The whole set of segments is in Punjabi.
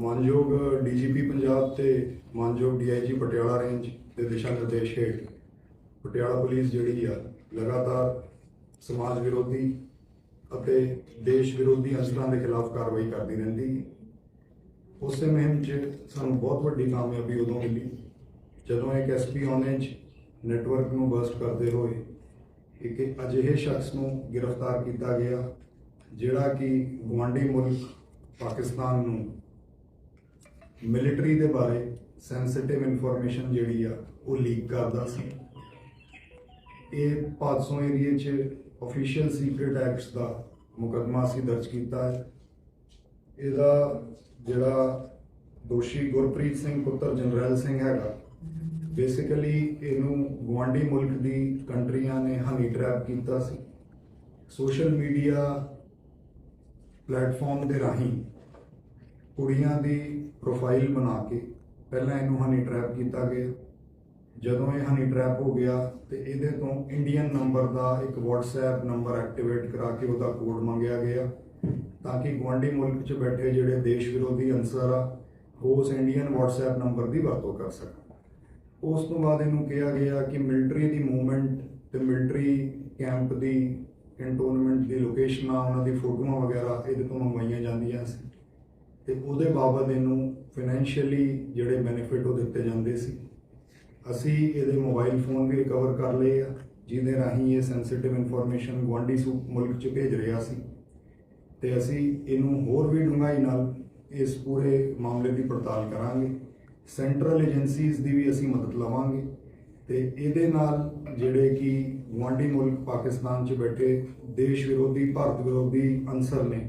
ਮਾਨਯੋਗ ਡੀਜੀਪੀ ਪੰਜਾਬ ਤੇ ਮਾਨਯੋਗ ਡੀਆਈਜੀ ਪਟਿਆਲਾ ਰੇਂਜ ਦੇ ਦਿਸ਼ਾ ਨਿਰਦੇਸ਼ ਹੇਠ ਪਟਿਆਲਾ ਪੁਲਿਸ ਜਿਹੜੀ ਆ, ਲਗਾਤਾਰ ਸਮਾਜ ਵਿਰੋਧੀ ਅਤੇ ਦੇਸ਼ ਵਿਰੋਧੀ ਅਸਲਾਂ ਦੇ ਖਿਲਾਫ ਕਾਰਵਾਈ ਕਰਦੀ ਰਹਿੰਦੀ ਹੈ। ਉਸੇ ਮੁਹਿੰਮ 'ਚ ਸਾਨੂੰ ਬਹੁਤ ਵੱਡੀ ਕਾਮਯਾਬੀ ਉਦੋਂ ਮਿਲੀ, ਜਦੋਂ ਇੱਕ ਐਸਪੀ ਔਨੇਜ ਨੈਟਵਰਕ ਨੂੰ ਬਸਟ ਕਰਦੇ ਹੋਏ ਇੱਕ ਅਜਿਹੇ ਸ਼ਖਸ ਨੂੰ ਗ੍ਰਿਫਤਾਰ ਕੀਤਾ ਗਿਆ, ਜਿਹੜਾ ਕਿ ਗੁਆਂਢੀ ਮੁਲਕ ਪਾਕਿਸਤਾਨ ਨੂੰ ਮਿਲਟਰੀ ਦੇ ਬਾਰੇ ਸੈਂਸਿਟਿਵ ਇਨਫੋਰਮੇਸ਼ਨ ਜਿਹੜੀ ਆ, ਉਹ ਲੀਕ ਕਰਦਾ ਸੀ। ਇਹ ਪਾਦਸੋਂ ਏਰੀਏ 'ਚ ਅਫੀਸ਼ੀਅਲ ਸੀਕ੍ਰੀਟ ਐਕਟਸ ਦਾ ਮੁਕੱਦਮਾ ਅਸੀਂ ਦਰਜ ਕੀਤਾ ਹੈ। ਇਹਦਾ ਜਿਹੜਾ ਦੋਸ਼ੀ ਗੁਰਪ੍ਰੀਤ ਸਿੰਘ ਪੁੱਤਰ ਜਨਰਲ ਸਿੰਘ ਹੈਗਾ ਬੇਸਿਕਲੀ ਇਹਨੂੰ ਗੁਆਂਢੀ ਮੁਲਕ ਦੀ ਕੰਟਰੀਆਂ ਨੇ ਹਨੀ ਟ੍ਰੈਪ ਕੀਤਾ ਸੀ। ਸੋਸ਼ਲ ਮੀਡੀਆ ਪਲੇਟਫਾਰਮ ਦੇ ਰਾਹੀਂ ਕੁੜੀਆਂ ਦੀ ਪ੍ਰੋਫਾਈਲ ਬਣਾ ਕੇ ਪਹਿਲਾਂ ਇਹਨੂੰ ਹਨੀ ਟ੍ਰੈਪ ਕੀਤਾ ਗਿਆ। ਜਦੋਂ ਇਹ ਹਨੀ ਟ੍ਰੈਪ ਹੋ ਗਿਆ ਤੇ ਇਹਦੇ ਤੋਂ ਇੰਡੀਅਨ ਨੰਬਰ ਦਾ ਇੱਕ WhatsApp ਨੰਬਰ ਐਕਟੀਵੇਟ ਕਰਾ ਕੇ ਉਹਦਾ ਕੋਡ ਮੰਗਿਆ ਗਿਆ ਤਾਂ ਕਿ ਗੁਆਂਢੀ ਮੁਲਕ 'ਚ ਬੈਠੇ ਜਿਹੜੇ ਦੇਸ਼ ਵਿਰੋਧੀ ਅਨਸਰ ਆ, ਉਹ ਉਸ ਇੰਡੀਅਨ WhatsApp ਨੰਬਰ ਦੀ ਵਰਤੋਂ ਕਰ ਸਕਣ। ਉਸ ਤੋਂ ਬਾਅਦ ਇਹਨੂੰ ਕਿਹਾ ਗਿਆ ਕਿ ਮਿਲਟਰੀ ਦੀ ਮੂਵਮੈਂਟ ਤੇ ਮਿਲਟਰੀ ਕੈਂਪ ਦੀ ਕੰਟੋਨਮੈਂਟ ਦੀ ਲੋਕੇਸ਼ਨਾਂ ਉਹਨਾਂ ਦੀ ਫੋਟੋਆਂ ਵਗੈਰਾ ਇਹਦੇ ਤੋਂ ਮੰਗਵਾਈਆਂ ਜਾਂਦੀਆਂ ਸੀ। ਤੇ ਉਹਦੇ ਬਾਬਤ ਇਹਨੂੰ ਫਾਈਨੈਂਸ਼ੀਅਲੀ ਜਿਹੜੇ ਬੈਨੀਫਿਟ ਉਹ ਦਿੱਤੇ ਜਾਂਦੇ ਸੀ। ਅਸੀਂ ਇਹਦੇ ਮੋਬਾਈਲ ਫੋਨ ਵੀ ਰਿਕਵਰ ਕਰ ਲਏ ਆ, ਜਿਹਦੇ ਰਾਹੀਂ ਇਹ ਸੈਂਸਿਟਿਵ ਇਨਫੋਰਮੇਸ਼ਨ ਗੁਆਂਢੀ ਸੂ, ਮੁਲਕ 'ਚ ਭੇਜ ਰਿਹਾ ਸੀ। ਤੇ ਅਸੀਂ ਇਹਨੂੰ ਹੋਰ ਵੀ ਡੂੰਘਾਈ ਨਾਲ ਇਸ ਪੂਰੇ ਮਾਮਲੇ ਦੀ ਪੜਤਾਲ ਕਰਾਂਗੇ। ਸੈਂਟਰਲ ਏਜੰਸੀਜ਼ ਦੀ ਵੀ ਅਸੀਂ ਮਦਦ ਲਵਾਂਗੇ। ਤੇ ਇਹਦੇ ਨਾਲ ਜਿਹੜੇ ਕਿ ਗੁਆਂਢੀ ਮੁਲਕ ਪਾਕਿਸਤਾਨ 'ਚ ਬੈਠੇ ਦੇਸ਼ ਵਿਰੋਧੀ, ਭਾਰਤ ਵਿਰੋਧੀ ਅਨਸਰ ਨੇ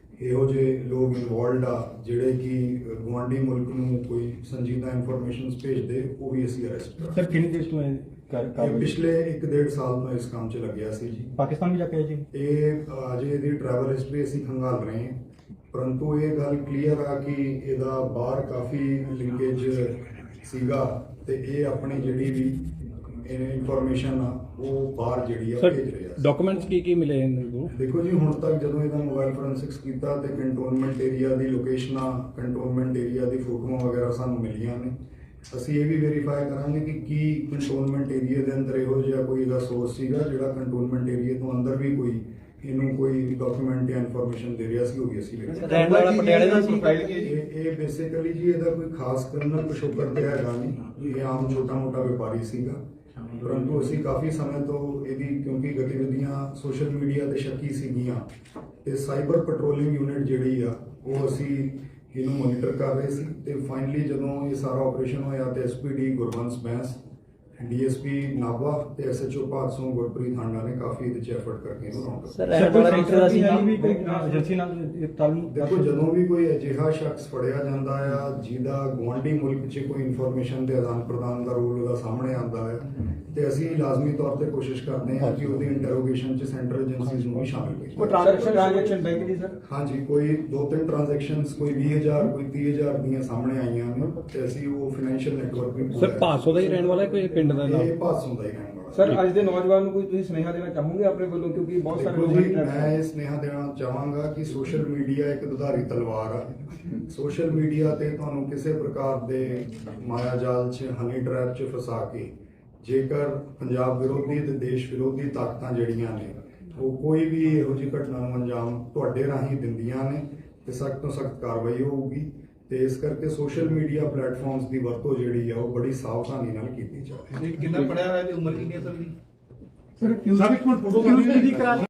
ਇਹੋ ਜਿਹੇ ਲੋਕ ਇਨਵੋਲਡ ਆ ਜਿਹੜੇ ਕਿ ਗੁਆਂਢੀ ਮੁਲਕ ਨੂੰ ਕੋਈ ਸੰਜੀਦਾ ਇਨਫੋਰਮੇਸ਼ਨ ਭੇਜਦੇ ਉਹ ਵੀ ਅਸੀਂ ਅਰੈਸਟ ਸਰ ਕਰਾਂਗੇ ਕਿੰਨੇ ਦੇਸ਼ ਤੋਂ ਹੈ ਕਾਰ- ਇਹ? ਪਿਛਲੇ 1.5 ਸਾਲ ਤੋਂ ਇਸ ਕੰਮ 'ਚ ਲੱਗਿਆ ਸੀ ਜੀ। ਪਾਕਿਸਤਾਨ ਵੀ ਜਾ ਕੇ ਆਏ ਜੀ? ਇਹ ਅਜੇ ਇਹਦੀ ਟਰੈਵਲ ਹਿਸਟਰੀ ਅਸੀਂ ਖੰਗਾਲ ਰਹੇ ਹਾਂ। ਪਰੰਤੂ ਇਹ ਗੱਲ ਕਲੀਅਰ ਆ ਕਿ ਇਹਦਾ ਬਾਹਰ ਕਾਫੀ ਲਿੰਕੇਜ ਸੀਗਾ ਤੇ ਇਹ ਆਪਣੀ ਜਿਹੜੀ ਵੀ ਇਨਫੋਰਮੇਸ਼ਨ ਆ ਉਹ ਬਾਹਰ ਜਿਹੜੀ ਆ ਸਰ ਭੇਜ ਰਿਹਾ ਸੀ ਡਾਕੂਮੈਂਟਸ ਕੀ ਕੀ ਮਿਲੇ ਇਹਨਾਂ ਨੂੰ ਦੇਖੋ ਜੀ ਹੁਣ ਤੱਕ ਜਦੋਂ ਇਹਦਾ ਮੋਬਾਈਲ ਫੋਰੈਂਸਿਕਸ ਕੀਤਾ ਤੇ ਕੰਟੋਨਮੈਂਟ ਏਰੀਆ ਦੀ ਲੋਕੇਸ਼ਨਾਂ ਕੰਟੋਨਮੈਂਟ ਏਰੀਆ ਦੀ ਫੋਟੋਆਂ ਵਗੈਰਾ ਸਾਨੂੰ ਮਿਲੀਆਂ ਨੇ। ਅਸੀਂ ਇਹ ਵੀ ਵੈਰੀਫਾਈ ਕਰਾਂਗੇ ਕਿ ਕੀ ਕੰਟੋਨਮੈਂਟ ਏਰੀਆ ਦੇ ਅੰਦਰ ਇਹੋ ਜਿਹਾ ਕੋਈ ਇਹਦਾ ਸੋਰਸ ਸੀਗਾ ਜਿਹੜਾ ਕੰਟੋਨਮੈਂਟ ਏਰੀਆ ਤੋਂ ਅੰਦਰ ਵੀ ਕੋਈ ਇਹਨੂੰ ਕੋਈ ਡਾਕੂਮੈਂਟ ਜਾਂ ਇਨਫੋਰਮੇਸ਼ਨ ਦੇ ਰਿਹਾ ਸੀ ਉਹ ਵੀ ਅਸੀਂ verify ਰਹਿਣ ਵਾਲਾ ਪਟਿਆਲੇ ਦਾ ਪ੍ਰੋਫਾਈਲ ਕੀ ਹੈ ਜੀ ਇਹ ਬੇਸਿਕਲੀ ਜੀ ਇਹਦਾ ਕੋਈ ਖਾਸ ਕ੍ਰਿਮੀਨਲ ਪਿਛੋਕੜ ਤੇ ਹੈਗਾ ਨਹੀਂ। ਇਹ ਆਮ ਛੋਟਾ ਮੋਟਾ ਵਪਾਰੀ ਸੀਗਾ। ਪਰੰਤੂ ਅਸੀਂ ਕਾਫੀ ਸਮੇਂ ਤੋਂ ਇਹਦੀ ਕਿਉਂਕਿ ਗਤੀਵਿਧੀਆਂ ਸੋਸ਼ਲ ਮੀਡੀਆ ਤੇ ਸ਼ੱਕੀ ਸੀਗੀਆਂ ਤੇ ਸਾਈਬਰ ਪੈਟਰੋਲਿੰਗ ਯੂਨਿਟ ਜਿਹੜੀ ਆ, ਉਹ ਅਸੀਂ ਇਹਨੂੰ ਮੋਨੀਟਰ ਕਰ ਰਹੇ ਸੀ ਤੇ ਫਾਈਨਲੀ ਜਦੋਂ ਇਹ ਸਾਰਾ ਆਪਰੇਸ਼ਨ ਹੋਇਆ ਤੇ ਐਸਪੀਡੀ ਗੁਰਵੰਸ ਬੈਂਸ ਡੀਐਸਪੀ ਨਾਭਾ ਤੇ ਐਸਐਚਓ ਭਾਦਸੋਂ ਗੁਰਪ੍ਰੀਤ ਹਾਂਡਾ ਨੇ ਕਾਫੀ ਇਹਦੇ ਚ ਐਫਰਟ ਕਰਕੇ ਇਹਨੂੰ ਰੌਂਡ ਸਰ ਕੋਈ ਵਾਲਾ ਸੰਸਥਾ ਅਸੀਂ ਕੋਈ ਏਜੰਸੀ ਨਾਲ ਇਹ ਤਾਲਮੇਲ ਦੇਖੋ ਜਦੋਂ ਵੀ ਕੋਈ ਅਜਿਹਾ ਸ਼ਖਸ ਫੜਿਆ ਜਾਂਦਾ ਆ ਜਿਹਦਾ ਗੁਆਂਢੀ ਮੁਲਕ 'ਚ ਕੋਈ ਇਨਫੋਰਮੇਸ਼ਨ ਦੇ ਆਦਾਨ ਪ੍ਰਦਾਨ ਦਾ ਰੋਲ ਉਹਦਾ ਸਾਹਮਣੇ ਆਉਂਦਾ ਹੈ ਤੇ ਅਸੀਂ ਲਾਜ਼ਮੀ ਤੌਰ ਤੇ ਕੋਸ਼ਿਸ਼ ਕਰਦੇ ਹਾਂ ਕਿ ਉਹਦੀ ਇੰਟਰੋਗੇਸ਼ਨ 'ਚ ਸੈਂਟਰਲ ਏਜੰਸੀਜ਼ ਨੂੰ ਵੀ ਸ਼ਾਮਿਲ ਕੋਈ ਕਰੀਏ ਟ੍ਰਾਂਜੈਕਸ਼ਨ ਟ੍ਰਾਂਜੈਕਸ਼ਨ ਬੈਂਕ ਦੀ ਸਰ ਹਾਂਜੀ ਕੋਈ ਦੋ ਤਿੰਨ ਟ੍ਰਾਂਜੈਕਸ਼ਨਸ ਕੋਈ 20000 ਕੋਈ 30000 ਦੀਆਂ ਸਾਹਮਣੇ ਆਈਆਂ ਨੇ ਤੇ ਅਸੀਂ ਉਹ ਫਾਈਨੈਂਸ਼ੀਅਲ ਨੈਟਵਰਕ ਵੀ ਸਰ ਭਾਸੋ ਦਾ ਹੀ ਰਹਿਣ ਵਾਲਾ ਹੈ ਕੋਈ ਪਿੰਡ ਦਾ ਨਾਮ? ਇਹ ਭਾਸੋਂ ਦਾ ਹੀ ਰਹਿਣ ਵਾਲਾ ਸਰ ਅੱਜ ਦੇ ਨੌਜਵਾਨ ਨੂੰ ਕੋਈ ਤੁਸੀਂ ਸੁਨੇਹਾ ਦੇਣਾ ਚਾਹੋਗੇ ਆਪਣੇ ਵੱਲੋਂ? ਕਿਉਂਕਿ ਬਹੁਤ ਸਾਰੇ ਦੇਖੋ ਲੋਕ ਜੀ ਮੈਂ ਇਹ ਸੁਨੇਹਾ ਦੇਣਾ ਚਾਹਾਂਗਾ ਕਿ ਸੋਸ਼ਲ ਮੀਡੀਆ ਇੱਕ ਦੁਧਾਰੀ ਤਲਵਾਰ ਆ। ਸੋਸ਼ਲ ਮੀਡੀਆ ਤੇ ਤੁਹਾਨੂੰ ਕਿਸੇ ਪ੍ਰਕਾਰ ਦੇ ਮਾਇਆ ਜਾਲ 'ਚ ਹਨੀ ਟ੍ਰੈਪ 'ਚ ਫਸਾ ਕੇ ਜੇਕਰ ਪੰਜਾਬ ਵਿਰੋਧੀ ਤੇ ਦੇਸ਼ ਵਿਰੋਧੀ ਤਾਕਤਾਂ ਜਿਹੜੀਆਂ ਨੇ ਉਹ ਕੋਈ ਵੀ ਇਹੋ ਜਿਹੀ ਘਟਨਾ ਨੂੰ ਅੰਜਾਮ ਤੁਹਾਡੇ ਰਾਹੀਂ ਦਿੰਦੀਆਂ ਨੇ ਤੇ ਸਖਤ ਤੋਂ ਸਖਤ ਕਾਰਵਾਈ ਹੋਊਗੀ। ਤੇ ਇਸ ਕਰਕੇ ਸੋਸ਼ਲ ਮੀਡੀਆ ਪਲੇਟਫਾਰਮਸ ਦੀ ਵਰਤੋਂ ਜਿਹੜੀ ਆ ਉਹ ਬੜੀ ਸਾਵਧਾਨੀ ਨਾਲ ਕੀਤੀ ਜਾਵੇ ਕਿੰਨਾ ਪੜਿਆ ਹੋਇਆ ਤੇ ਉਮਰ ਕਿੰਨੀ ਹੈ ਸਰ ਦੀ ਸਰ ਕਿਉਂ ਸਰ ਇੱਕ ਮਿੰਟ ਫੋਟੋ ਕਰਾ